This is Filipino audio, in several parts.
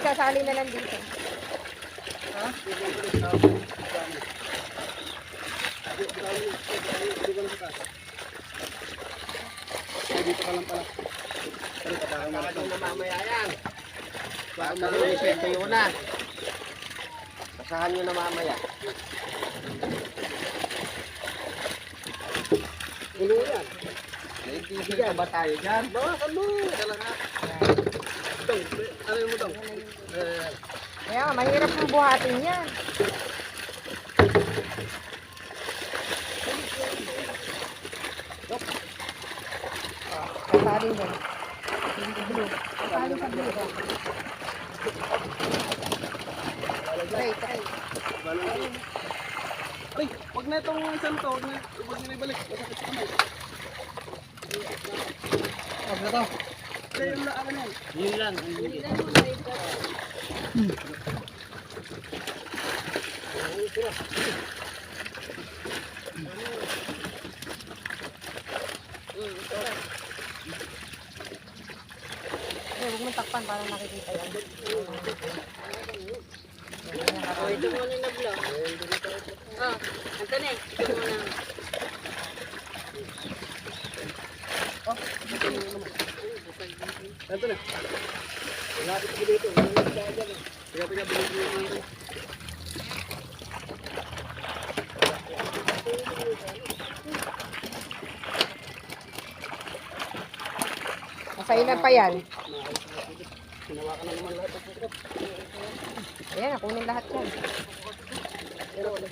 sasali na lang dito. Dito ka lang pala. Kakadong na mamaya yan. Baka marunong siya ito yun na. Basahan nyo na mamaya. Ulo yan. Naitigil ka ba tayo dyan? Bawasan mo. Talaga. Dong, ano mo dong? Eh, Kaya nga, mahirap yung buhatin yan. Sasali din. Sasali sa blue. Try, try. Ay, wag na itong isang to. Wag na, wag na ibalik. Masakit sa kamay. Wag na to. Yun lang. Eh, huwag mong takpan para nakikita yan. Oh, ito muna na vlog. Oh, Anthony, ito muna. Ito na. Lapit ko dito. Kaya pinabilis mo yung mga Nasa ilan pa yan? Hinawakan na naman lahat. Ayan, nakunin lahat yan. Meron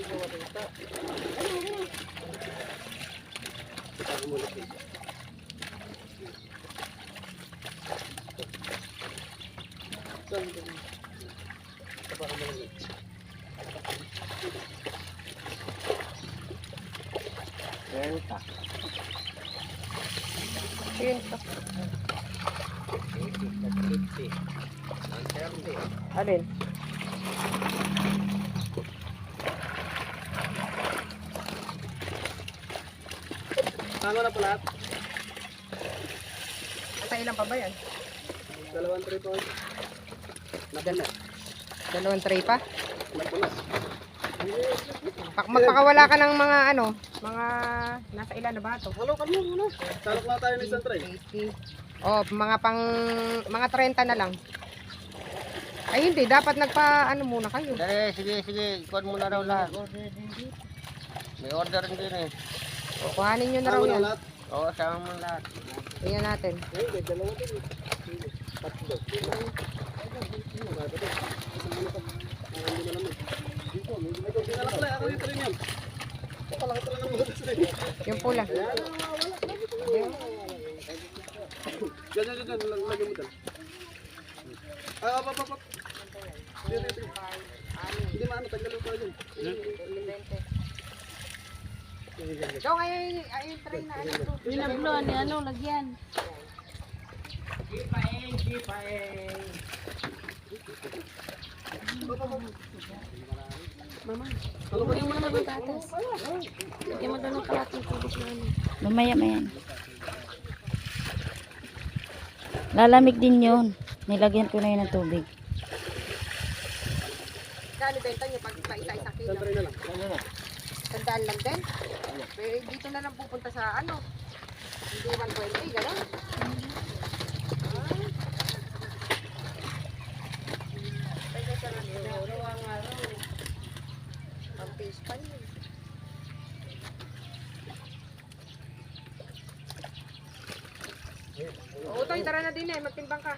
ka. Yun. Alin? Tama na pala. Nasa ilan pa ba yan? Dalawang trip Napunas. Dalawang tray pa? Pak magpakawala ka ng mga ano, mga nasa ilan na ba ito? Halo ka mo muna. Salok na tayo ng isang tray. 80. Oh, mga pang mga 30 na lang. Ay hindi, dapat nagpa ano muna kayo. Dali, sige, sige. Ikuhan mo na raw lahat. May order din eh. O, kuhanin nyo na raw yan. Oo, sama mo lahat. Tingnan natin. Ay, dalawa din. Tatlo. Ano ba ito? Isang ano pa. Ang hindi na naman. Dito, may ginagawa. Dinala pala. Ako dito rin yan. Ito lang ito lang ang mga sila. Yung pula. Diyan, diyan, diyan. Lag- Lagyan mo dyan. Ah, apa, apa, apa. Dito, dito. Hindi maano, tanggalin ko yun. So, ngayon, ayun tray na ano to. Yung nablo, ni lagyan. Talubagin mo naman. Tatas. Lagyan mo doon ng kalating tubig na ano. Mamaya mayan. Lalamig din yun. Nilagyan ko na yun ng tubig. Kano benta nyo pag pa isa-isang kilo? Na lang. Sandaan lang din? Eh, dito na lang pupunta sa ano. Hindi 120, gano'n? Oo, tara na din eh. Magtimbang ka.